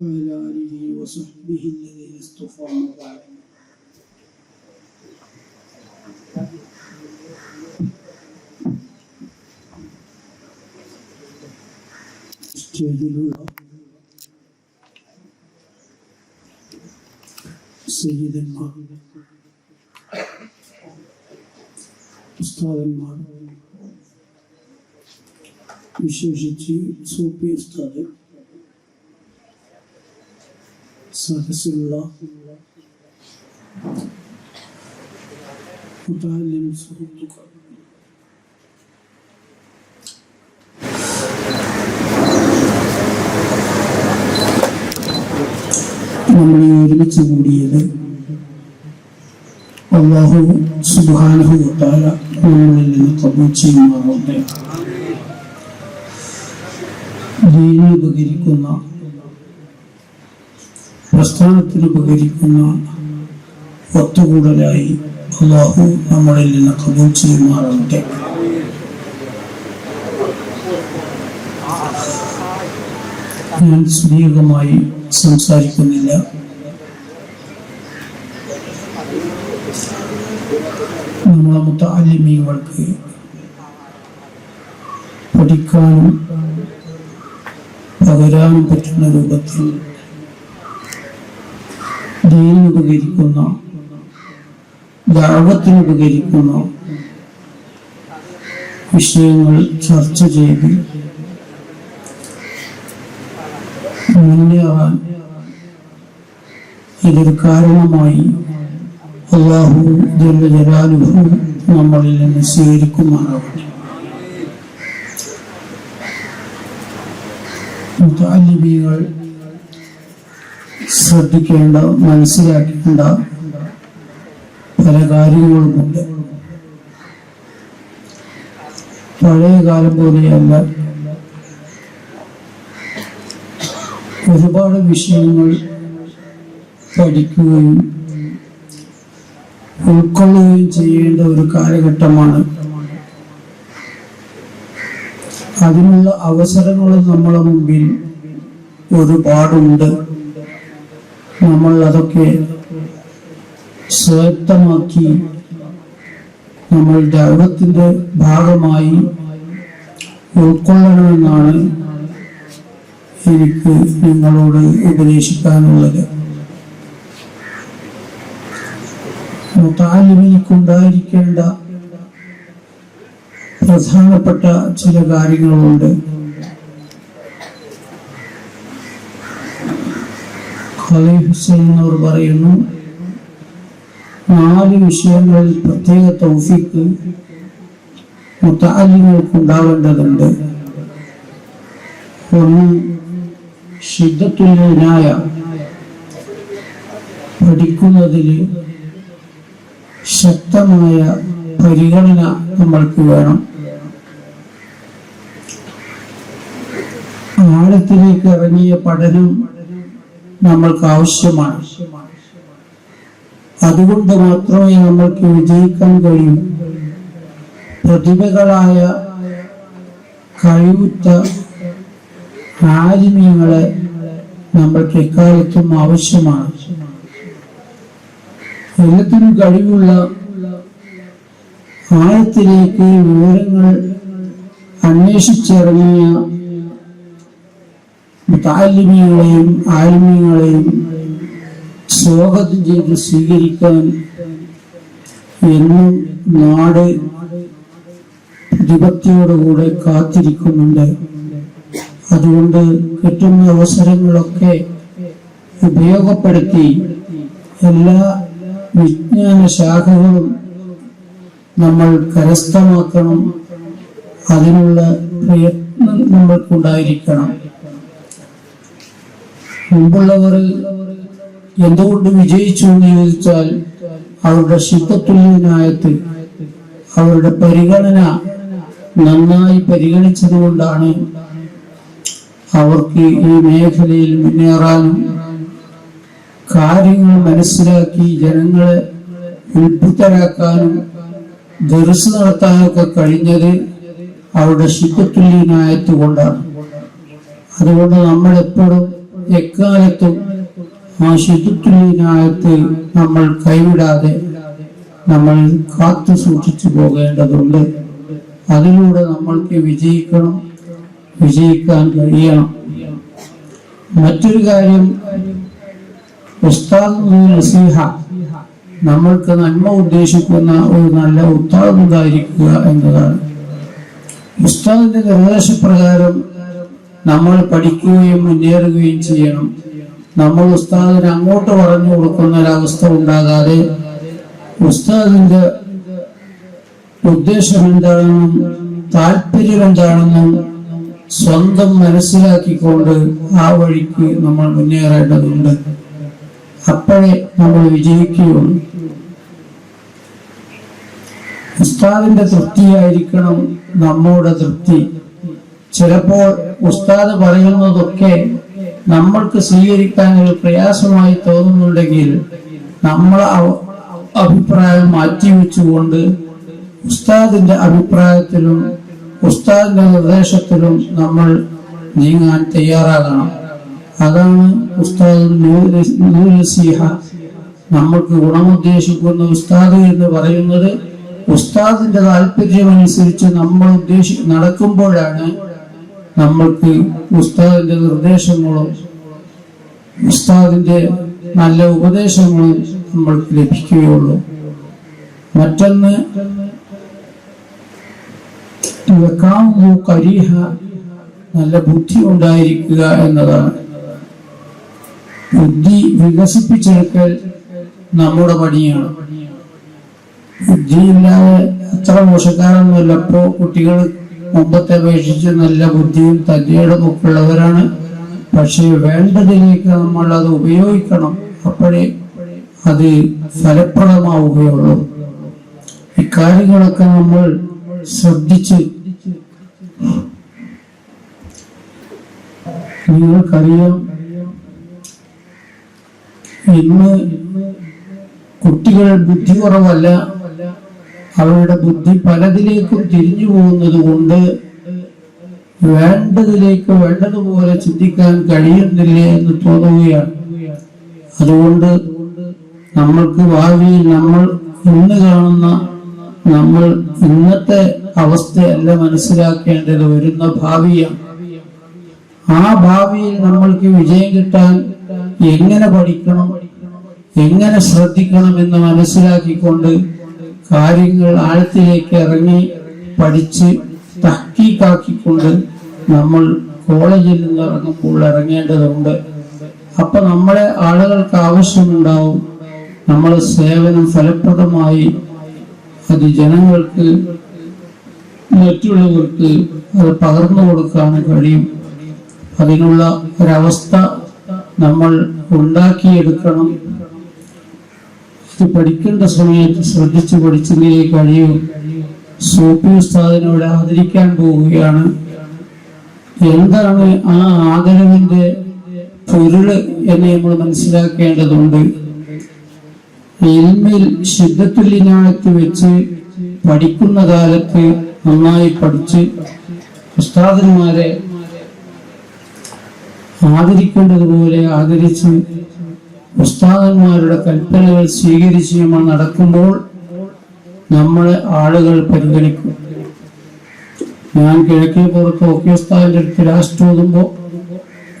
وعلى آله وصحبه الذين اصطفى وبعد سيد المعروف أستاذ المعروف مشاجتي صوبي أستاذك സദസ്സിലുള്ള മുതാലിം സുഹൃത്തുക്കൾ നമ്മൾ ഒരുമിച്ച് കൂടിയത് അള്ളാഹു സുബാനഹു താല നമ്മളിൽ നിന്ന് കബൂൽ ചെയ്യുമാറുണ്ട് ദീനി ഉപകരിക്കുന്ന പ്രസ്ഥാനത്തിന് ഉപകരിക്കുന്ന ഒത്തുകൂടലായി അള്ളാഹു നമ്മളിൽ നിന്ന് കബൂൽ ചെയ്യുമാറാവട്ടെ ഞാൻ സുദീർഘമായി സംസാരിക്കുന്നില്ല. നമ്മളെ മുത്താലിമീങ്ങൾക്ക് പഠിക്കാനും പകരാനും പറ്റുന്ന രൂപത്തിൽ ദീനിന് ഉപകരിക്കുന്നു. ദാവത്തിന് ഉപകരിക്കുന്നു. വിഷയങ്ങൾ ചർച്ച ചെയ്ത് മുന്നേറാൻ ഇതൊരു കാരണമായി അള്ളാഹു ജല്ല ജലാലുഹു നമ്മളിൽ നിന്ന് സ്വീകരിക്കുമാറാവട്ടെ. ശ്രദ്ധിക്കേണ്ട മനസ്സിലാക്കേണ്ട പല കാര്യങ്ങളുമുണ്ട് പഴയ കാലം പോലെയല്ല ഒരുപാട് വിഷയങ്ങൾ പഠിക്കുകയും ഉൾക്കൊള്ളുകയും ചെയ്യേണ്ട ഒരു കാലഘട്ടമാണ്. അതിനുള്ള അവസരങ്ങൾ നമ്മളെ മുമ്പിൽ ഒരുപാടുണ്ട്. നമ്മൾ അതൊക്കെ സ്വായത്തമാക്കി നമ്മൾ ദൈവത്തിന്റെ ഭാഗമായി ഉൾക്കൊള്ളണമെന്നാണ് എനിക്ക് നിങ്ങളോട് ഉപദേശിക്കാനുള്ളത്. മുത്താലിമിക്കുണ്ടായിരിക്കേണ്ട പ്രധാനപ്പെട്ട ചില കാര്യങ്ങളുണ്ട്. ഖലീൽ ഹുസൈൻ അവർ പറയുന്നു നാല് വിഷയങ്ങളിൽ പ്രത്യേക തൗഫീക്ക് മുത്താലിങ്ങൾക്ക് ഉണ്ടാവേണ്ടതുണ്ട് ഒന്ന് ശുദ്ധത്തുല്യനായ പഠിക്കുന്നതിൽ ശക്തമായ പരിഗണന നമ്മൾക്ക് വേണം. ആഴത്തിലേക്ക് ഇറങ്ങിയ പഠനം നമ്മൾക്ക് ആവശ്യമാണ്. അതുകൊണ്ട് മാത്രമേ നമ്മൾക്ക് വിജയിക്കാൻ കഴിയൂ. പ്രതിഭകളായ കഴിവുറ്റ ആലിമ്യങ്ങളെ നമ്മൾക്ക് എക്കാലത്തും ആവശ്യമാണ്. എല്ലാത്തിനും കഴിവുള്ള ആഴത്തിലേക്ക് വിവരങ്ങൾ അന്വേഷിച്ചിറങ്ങിയ താലിമ്യങ്ങളെയും ആലിമ്യങ്ങളെയും സ്വാഗതം ചെയ്ത് സ്വീകരിക്കാൻ എന്നും നാട് പ്രതിപത്തിയോടുകൂടെ കാത്തിരിക്കുന്നുണ്ട്. അതുകൊണ്ട് കിട്ടുന്ന അവസരങ്ങളൊക്കെ ഉപയോഗപ്പെടുത്തി എല്ലാ വിജ്ഞാന ശാഖകളും നമ്മൾ കരസ്ഥമാക്കണം. അതിനുള്ള പ്രയത്നം നമ്മൾക്കുണ്ടായിരിക്കണം. മുമ്പുള്ളവർ എന്തുകൊണ്ട് വിജയിച്ചു എന്ന് ചോദിച്ചാൽ അവരുടെ ശുദ്ധത്തുല്യനായത്ത് അവരുടെ പരിഗണന നന്നായി പരിഗണിച്ചതുകൊണ്ടാണ് അവർക്ക് ഈ മേഖലയിൽ മുന്നേറാനും കാര്യങ്ങൾ മനസ്സിലാക്കി ജനങ്ങളെ ഉത്ഭുതരാക്കാനും ദർസ് നടത്താനൊക്കെ കഴിഞ്ഞത് അവരുടെ ശുദ്ധത്തുല്യനായത്ത് കൊണ്ടാണ്. അതുകൊണ്ട് നമ്മൾ എപ്പോഴും എക്കാലത്തും ആ ശുചിത്വനായത്ത് നമ്മൾ കൈവിടാതെ നമ്മൾ കാത്തു സൂക്ഷിച്ചു പോകേണ്ടതുണ്ട്. അതിലൂടെ നമ്മൾക്ക് വിജയിക്കണം വിജയിക്കാൻ കഴിയണം. മറ്റൊരു കാര്യം ഉസ്താദ് നസീഹ നമ്മൾക്ക് നന്മ ഉദ്ദേശിക്കുന്ന ഒരു നല്ല ഉത്താദുണ്ടായിരിക്കുക എന്നതാണ്. ഉസ്താദിന്റെ നിർദ്ദേശപ്രകാരം നമ്മൾ പഠിക്കുകയും മുന്നേറുകയും ചെയ്യണം. നമ്മൾ ഉസ്താദിന് അങ്ങോട്ട് പറഞ്ഞു കൊടുക്കുന്ന ഒരവസ്ഥ ഉണ്ടാകാതെ ഉസ്താദിന്റെ ഉദ്ദേശം എന്താണെന്നും താല്പര്യം എന്താണെന്നും സ്വന്തം മനസ്സിലാക്കിക്കൊണ്ട് ആ വഴിക്ക് നമ്മൾ മുന്നേറേണ്ടതുണ്ട്. അപ്പോഴേ നമ്മൾ വിജയിക്കുകയുള്ളൂ. ഉസ്താദിന്റെ തൃപ്തിയായിരിക്കണം നമ്മുടെ തൃപ്തി. ചിലപ്പോൾ ഉസ്താദ് പറയുന്നതൊക്കെ നമ്മൾക്ക് സ്വീകരിക്കാൻ ഒരു പ്രയാസമായി തോന്നുന്നുണ്ടെങ്കിൽ നമ്മൾ അഭിപ്രായം മാറ്റിവെച്ചുകൊണ്ട് ഉസ്താദിന്റെ അഭിപ്രായത്തിലും ഉസ്താദിന്റെ നിർദ്ദേശത്തിലും നമ്മൾ നീങ്ങാൻ തയ്യാറാകണം. അതാണ് ഉസ്താദ് നസീഹ നമ്മൾക്ക് ഗുണമുദ്ദേശിക്കുന്ന ഉസ്താദ് എന്ന് പറയുന്നത് ഉസ്താദിന്റെ താല്പര്യമനുസരിച്ച് നമ്മൾ ഉദ്ദേശി നടക്കുമ്പോഴാണ് നമ്മൾക്ക് ഉസ്താദിന്റെ നിർദ്ദേശങ്ങളും ഉസ്താദിന്റെ നല്ല ഉപദേശങ്ങളും നമ്മൾക്ക് ലഭിക്കുകയുള്ളൂ. മറ്റൊന്ന് കരീഹ നല്ല ബുദ്ധി ഉണ്ടായിരിക്കുക എന്നതാണ്. ബുദ്ധി വികസിപ്പിച്ചെടുക്കൽ നമ്മുടെ പണിയാണ്. ബുദ്ധിയില്ലാതെ അത്ര മോശക്കാരൊന്നുമല്ല. അപ്പോ കുട്ടികൾ മുമ്പത്തെ അപേക്ഷിച്ച് നല്ല ബുദ്ധിയും ഉള്ളവരാണ് പക്ഷേ വേണ്ടതിലേക്ക് നമ്മൾ അത് ഉപയോഗിക്കണം. അപ്പോഴേ അത് ഫലപ്രദമാവുകയുള്ളൂ. ഇക്കാര്യങ്ങളൊക്കെ നമ്മൾ ശ്രദ്ധിച്ച് നിങ്ങൾക്കറിയാം ഇന്ന് കുട്ടികൾ ബുദ്ധി കുറവല്ല അവരുടെ ബുദ്ധി പലതിലേക്കും തിരിഞ്ഞു പോകുന്നത് കൊണ്ട് വേണ്ടതിലേക്ക് വേണ്ടതുപോലെ ചിന്തിക്കാൻ കഴിയുന്നില്ല എന്ന് തോന്നുകയാണ്. അതുകൊണ്ട് നമ്മൾക്ക് ഭാവിയിൽ നമ്മൾ ഇന്ന് കാണുന്ന നമ്മൾ ഇന്നത്തെ അവസ്ഥയല്ല മനസ്സിലാക്കേണ്ടത് വരുന്ന ഭാവിയാണ്. ആ ഭാവിയിൽ നമ്മൾക്ക് വിജയം കിട്ടാൻ എങ്ങനെ പഠിക്കണം എങ്ങനെ ശ്രദ്ധിക്കണം എന്ന് മനസ്സിലാക്കിക്കൊണ്ട് കാര്യങ്ങൾ ആഴത്തിലേക്ക് ഇറങ്ങി പഠിച്ച് തഹക്കീക്കാക്കിക്കൊണ്ട് നമ്മൾ കോളേജിൽ നിന്ന് ഇറങ്ങുമ്പോൾ ഇറങ്ങേണ്ടതുണ്ട്. അപ്പൊ നമ്മളെ ആളുകൾക്ക് ആവശ്യമുണ്ടാവും. നമ്മൾ സേവനം ഫലപ്രദമായി അത് ജനങ്ങൾക്ക് മറ്റുള്ളവർക്ക് അത് പകർന്നു കൊടുക്കാൻ കഴിയും. അതിനുള്ള ഒരവസ്ഥ നമ്മൾ ഉണ്ടാക്കിയെടുക്കണം. ഇത് പഠിക്കേണ്ട സമയത്ത് ശ്രദ്ധിച്ച് പഠിച്ചെങ്കിലേ കഴിയൂ. സൂപ്പി ഉസ്താദിനോട് ആദരിക്കാൻ പോവുകയാണ്. എന്താണ് ആ ആദരവിന്റെ പൊരുൾ എന്ന് നമ്മൾ മനസ്സിലാക്കേണ്ടതുണ്ട്. ഇൽമിൽ ശുദ്ധത്തുല്യനായത്ത് വെച്ച് പഠിക്കുന്ന കാലത്ത് നന്നായി പഠിച്ച് ഉസ്താദന്മാരെ ആദരിക്കേണ്ടതുപോലെ ആദരിച്ച് ഉസ്താദന്മാരുടെ കൽപ്പനകൾ സ്വീകരിച്ച് നമ്മൾ നടക്കുമ്പോൾ നമ്മളെ ആളുകൾ പരിഗണിക്കും. ഞാൻ കിഴക്കേ പുറത്ത് ഓക്കെ ഉസ്താദിന്റെ അടുത്ത് ലാസ്റ്റ് ഓതുമ്പോൾ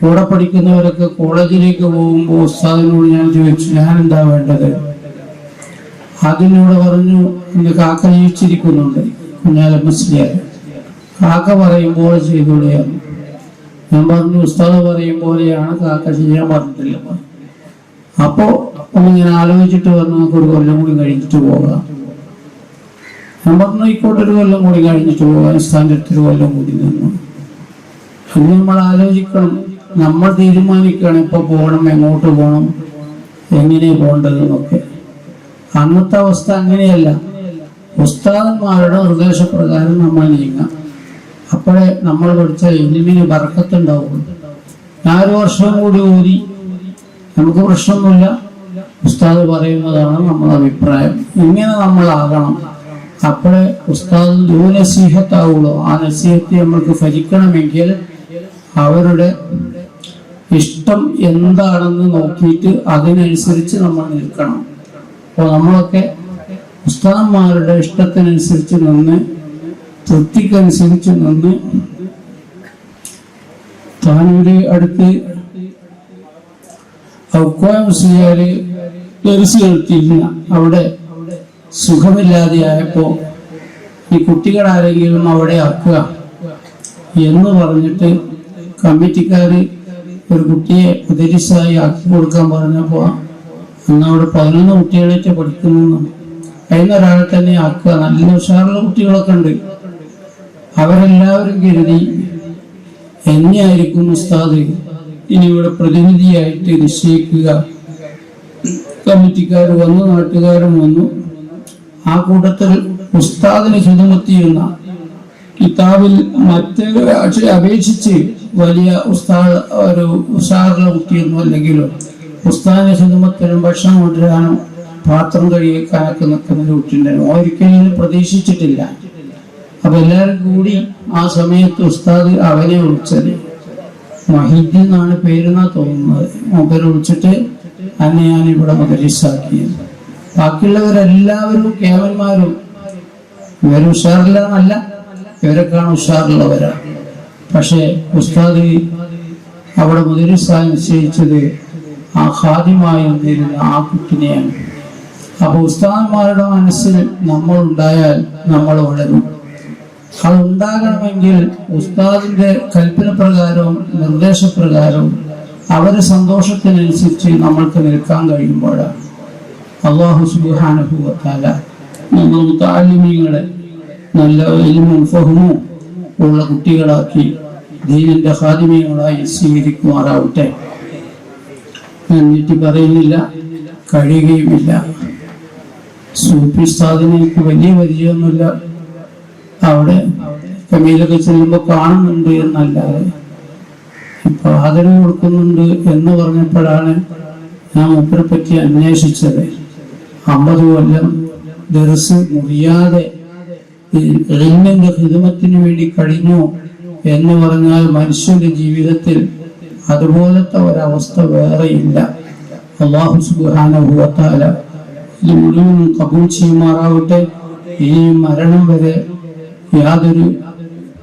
കൂടെ പഠിക്കുന്നവരൊക്കെ കോളേജിലേക്ക് പോകുമ്പോൾ ഉസ്താദിനോട് ഞാൻ ചോദിച്ചു ഞാൻ എന്താ വേണ്ടത്? അതിനോട് പറഞ്ഞു ഇന്ന് കാക്ക ജീവിച്ചിരിക്കുന്നുണ്ട് കുഞ്ഞാല മുസ്ലിയാർ കാക്ക പറയുമ്പോൾ ചെയ്തോളിയാണ് ഞാൻ പറഞ്ഞു ഉസ്താദ് പറയും പോലെയാണ് കാക്ക ചെയ്യാൻ പറഞ്ഞിട്ടില്ല അപ്പോ ഒന്നിങ്ങനെ ആലോചിച്ചിട്ട് വന്ന് നമുക്ക് ഒരു കൊല്ലം കൂടി കഴിഞ്ഞിട്ട് പോകാം. ഞാൻ പറഞ്ഞു ഒരു കൊല്ലം കൂടി കഴിഞ്ഞിട്ട് പോകാം. സ്ഥാനത്ത് ഒരു കൊല്ലം കൂടി നിന്നു. അന്ന് നമ്മൾ ആലോചിക്കണം നമ്മൾ തീരുമാനിക്കണം ഇപ്പൊ പോകണം എങ്ങോട്ട് പോകണം എങ്ങനെ പോകേണ്ടതെന്നൊക്കെ അന്നത്തെ അവസ്ഥ അങ്ങനെയല്ല. ഉസ്താദന്മാരുടെ നിർദ്ദേശപ്രകാരം നമ്മൾ നീങ്ങാം. അപ്പോഴേ നമ്മൾ പഠിച്ച ഇലിമിന് ബർക്കത്തുണ്ടാവുള്ളൂ. ഞാൻ ഒരു വർഷം കൂടി ഊതി നമുക്ക് പ്രശ്നമൊന്നുമില്ല. ഉസ്താദ് പറയുന്നതാണ് നമ്മുടെ അഭിപ്രായം. ഇങ്ങനെ നമ്മളാകണം? അപ്പോഴേ ഉസ്താദ് ദൂ നസീഹത്താവുള്ളൂ. ആ നസീഹത്തെ നമ്മൾക്ക് ഭരിക്കണമെങ്കിൽ അവരുടെ ഇഷ്ടം എന്താണെന്ന് നോക്കിയിട്ട് അതിനനുസരിച്ച് നമ്മൾ നിൽക്കണം. അപ്പോൾ നമ്മളൊക്കെ ഉസ്താദന്മാരുടെ ഇഷ്ടത്തിനനുസരിച്ച് നിന്ന് തൃപ്തിക്കനുസരിച്ച് നിന്ന് താനൂര് അടുത്ത് മുസ്ലിയാര് ദർസ് കേൾത്തിയിരുന്ന അവിടെ സുഖമില്ലാതെയായപ്പോ ഈ കുട്ടികളാരെങ്കിലും അവിടെ ആക്കുക എന്ന് പറഞ്ഞിട്ട് കമ്മിറ്റിക്കാര് ഒരു കുട്ടിയെ ഉദരിസായി ആക്കി കൊടുക്കാൻ പറഞ്ഞപ്പോ അന്ന് അവിടെ പതിനൊന്ന് കുട്ടികളേറ്റ് പഠിക്കുന്നു അതിനൊരാളെ തന്നെ ആക്കുക. നല്ല ഉഷാറുള്ള കുട്ടികളൊക്കെ ഉണ്ട്. അവരെല്ലാവരും കരുതി എന്നെയായിരിക്കും ഉസ്താദ് ഇനി ഇവിടെ പ്രതിനിധിയായിട്ട് നിശ്ചയിക്കുക കമ്മിറ്റിക്കാർ വന്നു നാട്ടുകാരും വന്നു. ആ കൂട്ടത്തിൽ ഉസ്താദിന് ഹിതമത്തിയുന്ന കിതാബിൽ മറ്റൊരാഴ്ച അപേക്ഷിച്ച് വലിയ ഉസ്താദ് ഒരു ഉഷാറുള്ള കുട്ടിയൊന്നും അല്ലെങ്കിലും ഉസ്താദിന് ഹിതമത്തിനും ഭക്ഷണം കൊണ്ടുവരാനും പാത്രം കഴിക്കാനൊക്കെ നിൽക്കുന്ന ഒരു കുട്ടിയുണ്ടായിരുന്നു ഒരിക്കലും പ്രതീക്ഷിച്ചിട്ടില്ല. അപ്പൊ എല്ലാവരും കൂടി ആ സമയത്ത് ഉസ്താദ് അവനെ വിളിച്ചത് മഹീദ്ദീൻ എന്നാണ് പേരെന്നാ തോന്നുന്നത്. മൂപ്പരെ വിളിച്ചിട്ട് അന്നെ ഞാൻ ഇവിടെ മുതലിസാക്കിയത് ബാക്കിയുള്ളവരെല്ലാവരും കേവന്മാരും. ഇവർ ഉഷാറില്ലെന്നല്ല ഇവരെക്കാണ് ഉഷാറുള്ളവരാണ് പക്ഷേ ഉസ്താദ് അവിടെ മുതലിസായി നിശ്ചയിച്ചത് ആ ഹാദ്യമായി വന്നിരുന്ന ആ കുട്ടിനെയാണ്. അപ്പൊ ഉസ്താദന്മാരുടെ മനസ്സിൽ നമ്മൾ ഉണ്ടായാൽ നമ്മൾ വളരും. അത് ഉണ്ടാകണമെങ്കിൽ ഉസ്താദിന്റെ കൽപ്പന പ്രകാരവും നിർദ്ദേശപ്രകാരവും അവരെ സന്തോഷത്തിനനുസരിച്ച് നമ്മൾക്ക് നിൽക്കാൻ കഴിയുമ്പോഴാണ്. അള്ളാഹു താലിമീങ്ങളെ നല്ല എലിമും ഫഹമും ഉള്ള കുട്ടികളാക്കി ദീനിന്റെ ഹാദിമീങ്ങളായി സ്വീകരിക്കുമാറാവട്ടെ. എന്നിട്ട് പറയുന്നില്ല കഴിയുകയുമില്ല. സൂപ്പി ഉസ്താദിന് വലിയ പരിചയമൊന്നുമില്ല. അവിടെ കമീലൊക്കെ ചെല്ലുമ്പോൾ കാണുന്നുണ്ട് എന്നല്ലാതെ ഇപ്പൊ ആദരവ് കൊടുക്കുന്നുണ്ട് എന്ന് പറഞ്ഞപ്പോഴാണ് ഞാൻ മൂപ്പരെ പറ്റി അന്വേഷിച്ചത്. അമ്പത് കൊല്ലം ദർസ് മുറിയാതെ എളിമന്റെ ഹിതമത്തിന് വേണ്ടി കഴിഞ്ഞു എന്ന് പറഞ്ഞാൽ മനുഷ്യന്റെ ജീവിതത്തിൽ അതുപോലത്തെ ഒരവസ്ഥ വേറെയില്ല അള്ളാഹു സുബാനുഭവത്താല ഇത് മുഴുവൻ കബൂൾ ചെയ്യുമാറാവട്ടെ. ഈ മരണം വരെ യാതൊരു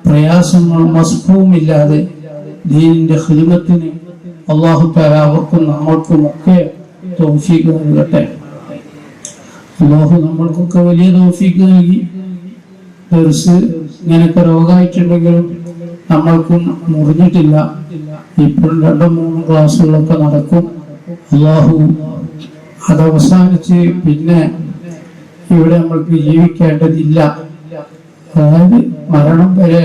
പ്രയാസങ്ങളും മസ്ഫവുമില്ലാതെ ദീനിന്റെ ഹൃദയത്തിന് അള്ളാഹു താല അവർക്കും നമ്മൾക്കും ഒക്കെ തോഫീക്ക് നൽകട്ടെ. അള്ളാഹു നമ്മൾക്കൊക്കെ വലിയ തോഫീക്ക് നൽകി. ദർസ് ഇങ്ങനൊക്കെ രോഗമായിട്ടുണ്ടെങ്കിലും നമ്മൾക്കും മുറിഞ്ഞിട്ടില്ല. ഇപ്പോഴും രണ്ടും മൂന്നും ക്ലാസ്സുകളൊക്കെ നടക്കും. അള്ളാഹു അതവസാനിച്ച് പിന്നെ ഇവിടെ നമ്മൾക്ക് ജീവിക്കേണ്ടതില്ല. അതായത് മരണം വരെ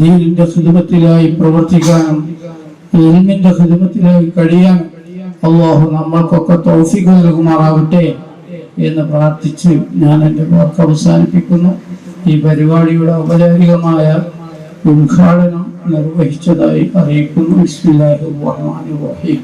ദീനിന്റെ സുഖത്തിലായി പ്രവർത്തിക്കാനും എൽമിന്റെ സുഖത്തിലായി കഴിയാനും അള്ളാഹു നമ്മൾക്കൊക്കെ തോഫിക്ക് നൽകുമാറാവട്ടെ എന്ന് പ്രാർത്ഥിച്ച് ഞാൻ എന്റെ വാക്ക് അവസാനിപ്പിക്കുന്നു. ഈ പരിപാടിയുടെ ഔപചാരികമായ ഉദ്ഘാടനം നിർവഹിച്ചതായി അറിയിക്കുന്നു. ബിസ്മില്ലാഹിർ റഹ്മാൻ റഹീം.